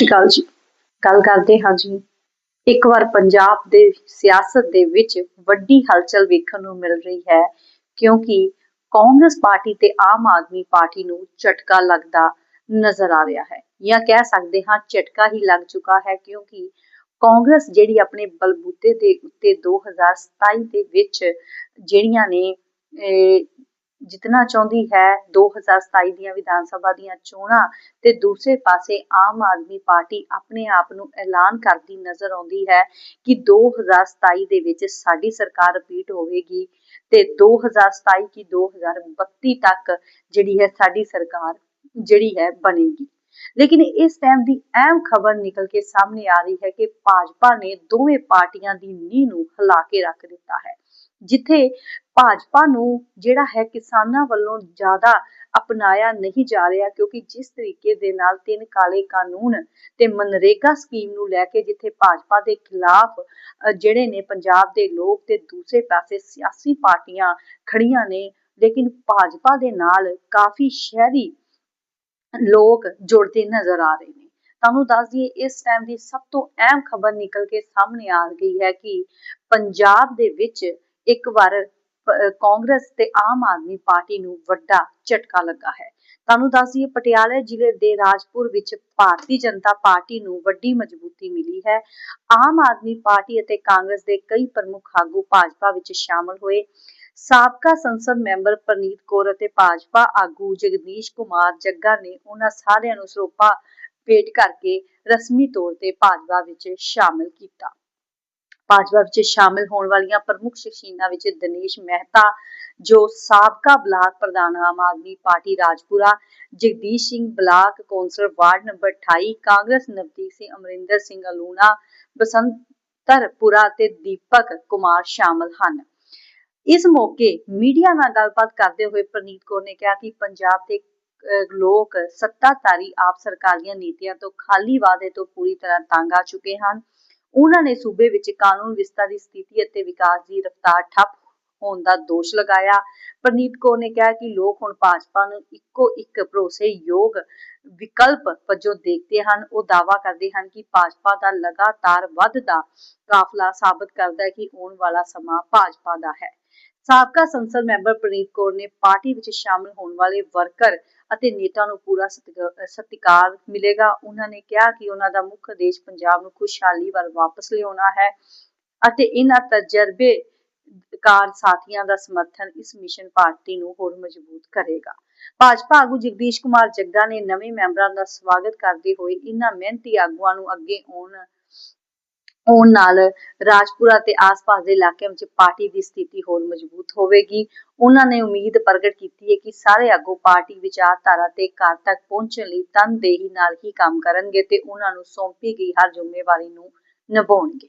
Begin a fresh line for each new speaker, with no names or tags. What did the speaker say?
ਸ਼੍ਰੀ ਅਕਾਲ ਜੀ। ਗੱਲ ਕਰਦੇ ਹਾਂ ਜੀ। ਇੱਕ ਵਾਰ ਪੰਜਾਬ ਦੇ ਸਿਆਸਤ ਦੇ ਵਿੱਚ ਵੱਡੀ ਹਲਚਲ ਵੇਖਣ ਨੂੰ ਮਿਲ ਰਹੀ ਹੈ, ਕਿਉਂਕਿ ਕਾਂਗਰਸ ਪਾਰਟੀ ਤੇ ਆਮ ਆਦਮੀ ਪਾਰਟੀ ਨੂੰ ਝਟਕਾ ਲੱਗਦਾ ਨਜ਼ਰ ਆ ਰਿਹਾ ਹੈ। ਜਾਂ ਕਹਿ ਸਕਦੇ ਹਾਂ, ਝਟਕਾ ਹੀ ਲੱਗ ਚੁੱਕਾ ਹੈ, ਕਿਉਂਕਿ ਕਾਂਗਰਸ ਜਿਹੜੀ ਆਪਣੇ ਬਲਬੂਤੇ ਦੇ ਉੱਤੇ 2027 ਦੇ ਵਿੱਚ ਜਿਹੜੀਆਂ ਨੇ ਜਿੱਤਣਾ ਚਾਹੁੰਦੀ ਹੈ 2027 ਦੀਆਂ ਵਿਧਾਨ ਸਭਾ ਦੀਆਂ ਚੋਣਾਂ ਤੇ ਦੂਸਰੇ ਪਾਸੇ ਆਮ ਆਦਮੀ ਪਾਰਟੀ ਆਪਣੇ ਆਪ ਨੂੰ ਐਲਾਨ ਕਰਦੀ ਨਜ਼ਰ ਆਉਂਦੀ ਹੈ ਕਿ 2027 ਦੇ ਵਿੱਚ ਸਾਡੀ ਸਰਕਾਰ ਰਿਪੀਟ ਹੋਵੇਗੀ ਤੇ 2027 ਕੀ 2032 ਤੱਕ ਜਿਹੜੀ ਹੈ ਸਾਡੀ ਸਰਕਾਰ, ਜਿਹੜੀ ਹੈ ਬਣੇਗੀ। ਲੇਕਿਨ ਇਸ ਟਾਈਮ ਦੀ ਅਹਿਮ ਖਬਰ ਨਿਕਲ ਕੇ ਸਾਹਮਣੇ ਆ ਰਹੀ ਹੈ ਕਿ ਭਾਜਪਾ ਨੇ ਦੋਵੇਂ ਪਾਰਟੀਆਂ ਦੀ ਨੀਂਹ ਨੂੰ ਹਿਲਾ ਕੇ ਰੱਖ ਦਿੱਤਾ ਹੈ, ਜਿੱਥੇ ਭਾਜਪਾ ਨੂੰ ਜਿਹੜਾ ਹੈ ਕਿਸਾਨਾਂ ਵੱਲੋਂ ਜ਼ਿਆਦਾ ਅਪਣਾਇਆ ਨਹੀਂ ਜਾ ਰਿਹਾ ਕਿਉਂਕਿ ਜਿਸ ਤਰੀਕੇ ਦੇ ਨਾਲ ਤਿੰਨ ਕਾਲੇ ਕਾਨੂੰਨ ਤੇ ਮਨਰੇਗਾ ਸਕੀਮ ਨੂੰ ਲੈ ਕੇ ਜਿੱਥੇ ਭਾਜਪਾ ਦੇ ਖਿਲਾਫ ਜਿਹੜੇ ਨੇ ਪੰਜਾਬ ਦੇ ਲੋਕ ਤੇ ਦੂਸਰੇ ਪਾਸੇ ਸਿਆਸੀ ਪਾਰਟੀਆਂ ਖੜੀਆਂ ਨੇ, ਲੇਕਿਨ ਭਾਜਪਾ ਦੇ ਨਾਲ ਕਾਫੀ ਸ਼ਹਿਰੀ ਲੋਕ ਜੁੜਦੇ ਨਜ਼ਰ ਆ ਰਹੇ ਨੇ। ਤੁਹਾਨੂੰ ਦੱਸ ਦਈਏ, ਇਸ ਟਾਈਮ ਦੀ ਸਭ ਤੋਂ ਅਹਿਮ ਖਬਰ ਨਿਕਲ ਕੇ ਸਾਹਮਣੇ ਆ ਗਈ ਹੈ ਕਿ ਪੰਜਾਬ ਦੇ ਵਿੱਚ ਇੱਕ ਵਾਰ ਕਾਂਗਰਸ ਤੇ ਆਮ ਆਦਮੀ ਪਾਰਟੀ ਨੂੰ ਵੱਡਾ ਝਟਕਾ ਲੱਗਾ ਹੈ। ਤੁਹਾਨੂੰ ਦੱਸ ਦਈਏ, ਪਟਿਆਲਾ ਜ਼ਿਲ੍ਹੇ ਦੇ ਰਾਜਪੁਰ ਵਿੱਚ ਭਾਰਤੀ ਜਨਤਾ ਪਾਰਟੀ ਨੂੰ ਵੱਡੀ ਮਜ਼ਬੂਤੀ ਮਿਲੀ ਹੈ। ਆਮ ਆਦਮੀ ਪਾਰਟੀ ਅਤੇ ਕਾਂਗਰਸ ਦੇ ਕਈ ਪ੍ਰਮੁੱਖ ਆਗੂ ਭਾਜਪਾ ਵਿੱਚ ਸ਼ਾਮਲ ਹੋਏ। ਸਾਬਕਾ ਸੰਸਦ ਮੈਂਬਰ ਪ੍ਰਨੀਤ ਕੌਰ ਅਤੇ ਭਾਜਪਾ ਆਗੂ ਜਗਦੀਸ਼ ਕੁਮਾਰ ਜੱਗਾ ਨੇ ਉਹਨਾਂ ਸਾਰਿਆਂ ਨੂੰ ਸਰੋਪਾ ਭੇਟ ਕਰਕੇ ਰਸਮੀ ਤੌਰ ਤੇ ਭਾਜਪਾ ਵਿੱਚ ਸ਼ਾਮਲ ਕੀਤਾ। ਭਾਜਪਾ ਵਿੱਚ ਸ਼ਾਮਿਲ ਹੋਣ ਵਾਲੀਆਂ ਪ੍ਰਮੁੱਖ ਸ਼ਖਸੀਅਤਾਂ ਵਿੱਚ ਦਿਨੇਸ਼ ਮਹਿਤਾ, ਜੋ ਸਾਬਕਾ ਬਲਾਕ ਪ੍ਰਧਾਨ Aam Aadmi Party Rajpura, Jagdish Singh block councillor ward number 28 Congress Navdeep Singh, Amarinder Singh Aluna, Basantarpura ਤੇ ਦੀਪਕ ਕੁਮਾਰ ਸ਼ਾਮਲ ਹਨ। ਇਸ ਮੌਕੇ ਮੀਡੀਆ ਨਾਲ ਗੱਲਬਾਤ ਕਰਦੇ ਹੋਏ ਪ੍ਰਨੀਤ ਕੌਰ ਨੇ ਕਿਹਾ ਕਿ ਪੰਜਾਬ ਦੇ ਲੋਕ ਸੱਤਾਧਾਰੀ ਆਪ ਸਰਕਾਰ ਦੀਆਂ ਨੀਤੀਆਂ ਤੋਂ ਖਾਲੀ ਵਾਅਦੇ ਤੋਂ ਪੂਰੀ ਤਰ੍ਹਾਂ ਤੰਗ ਆ ਚੁੱਕੇ ਹਨ। ਉਹਨਾਂ ਨੇ ਸੂਬੇ ਵਿੱਚ ਕਾਨੂੰਨ ਵਿਵਸਥਾ ਦੀ ਸਥਿਤੀ ਅਤੇ ਵਿਕਾਸ ਦੀ ਰਫ਼ਤਾਰ ਠੱਪ ਹੋਣ ਦਾ ਦੋਸ਼ ਲਗਾਇਆ। ਪ੍ਰਨੀਤ ਕੌਰ ਨੇ ਕਿਹਾ ਕਿ ਲੋਕ ਹੁਣ ਭਾਜਪਾ ਨੂੰ ਇੱਕੋ ਇੱਕ ਭਰੋਸੇਯੋਗ ਵਿਕਲਪ ਵਜੋਂ ਦੇਖਦੇ ਹਨ। ਉਹ ਦਾਵਾ ਕਰਦੇ ਹਨ ਕਿ ਭਾਜਪਾ ਦਾ ਲਗਾਤਾਰ ਵੱਧਦਾ ਕਾਫਲਾ ਸਾਬਤ ਕਰਦਾ ਹੈ ਕਿ ਆਉਣ ਵਾਲਾ ਸਮਾਂ ਭਾਜਪਾ ਦਾ ਹੈ। ਸਾਬਕਾ ਸੰਸਦ ਮੈਂਬਰ ਪ੍ਰਨੀਤ ਕੌਰ ਨੇ ਪਾਰਟੀ ਵਿੱਚ ਸ਼ਾਮਲ ਹੋਣ ਵਾਲੇ ਵਰਕਰ ਅਤੇ ਨੇਤਾ ਨੂੰ ਪੂਰਾ ਸਤਿਕਾਰ ਮਿਲੇਗਾ। ਉਹਨਾਂ ਨੇ ਕਿਹਾ ਕਿ ਉਹਨਾਂ ਦਾ ਮੁੱਖ ਉਦੇਸ਼ ਪੰਜਾਬ ਨੂੰ ਖੁਸ਼ਹਾਲੀ ਵੱਲ ਵਾਪਸ ਲਿਆਉਣਾ ਹੈ ਅਤੇ ਇਹਨਾਂ ਤਜਰਬੇਕਾਰ ਸਾਥੀਆਂ ਦਾ ਸਮਰਥਨ ਇਸ ਮਿਸ਼ਨ ਪਾਰਟੀ ਨੂੰ ਹੋਰ ਮਜ਼ਬੂਤ ਕਰੇਗਾ। ਭਾਜਪਾ ਆਗੂ ਜਗਦੀਸ਼ ਕੁਮਾਰ ਜੱਗਾ ਨੇ ਨਵੇਂ ਮੈਂਬਰਾਂ ਦਾ ਸਵਾਗਤ ਕਰਦੇ ਹੋਏ ਇਹਨਾਂ ਮਿਹਨਤੀ ਆਗੂਆਂ ਨੂੰ ਅੱਗੇ ਆਉਣ ਆਉਣ ਨਾਲ ਰਾਜਪੁਰਾ ਤੇ ਆਸ-ਪਾਸ ਦੇ ਇਲਾਕਿਆਂ ਵਿੱਚ ਪਾਰਟੀ ਦੀ ਸਥਿਤੀ ਹੋਰ ਮਜ਼ਬੂਤ ਹੋਵੇਗੀ। ਉਹਨਾਂ ਨੇ ਉਮੀਦ ਪ੍ਰਗਟ ਕੀਤੀ ਹੈ ਕਿ ਸਾਰੇ ਆਗੂ ਪਾਰਟੀ ਵਿਚਾਰਧਾਰਾ ਤੇ ਘਰ ਤੱਕ ਪਹੁੰਚਣ ਲਈ ਤਨਦੇਹੀ ਨਾਲ ਹੀ ਕੰਮ ਕਰਨਗੇ ਤੇ ਉਹਨਾਂ ਨੂੰ ਸੌਂਪੀ ਗਈ ਹਰ ਜ਼ਿੰਮੇਵਾਰੀ ਨੂੰ ਨਿਭਾਉਣਗੇ।